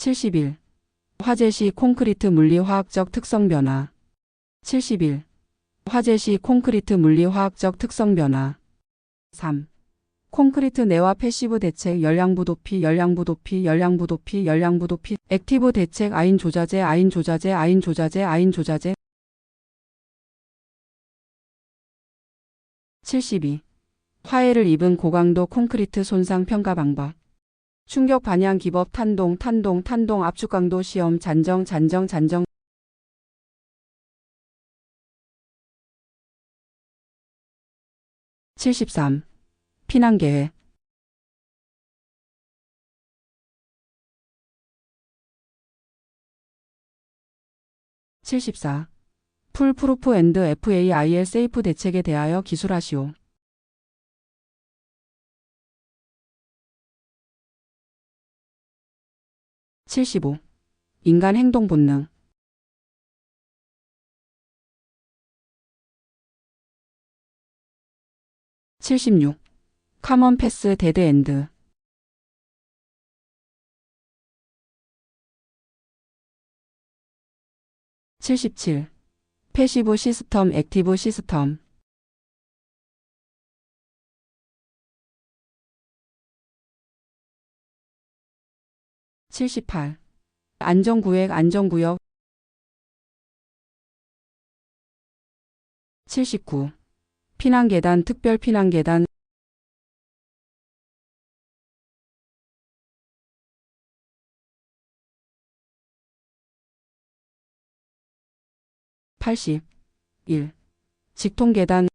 71. 화재 시 콘크리트 물리 화학적 특성 변화. 71. 화재 시 콘크리트 물리 화학적 특성 변화. 3. 콘크리트 내와 패시브 대책 열량부 도피 열량부 도피 열량부 도피 열량부 도피 액티브 대책 아인 조자재 아인 조자재 아인 조자재 아인 조자재 72. 화해를 입은 고강도 콘크리트 손상 평가 방법. 충격 반향 기법 탄동 탄동 탄동 압축 강도 시험 잔정 잔정 잔정 73. 피난 계획 (74) 풀프루프 앤드 FAIL 세이프 대책에 대하여 기술하시오. 75. 인간 행동 본능. 76. 카먼 패스 데드 엔드. 77. 패시브 시스템 액티브 시스템. 78. 안전구역 안전구역 79. 피난계단 특별 피난계단 80. 1. 직통계단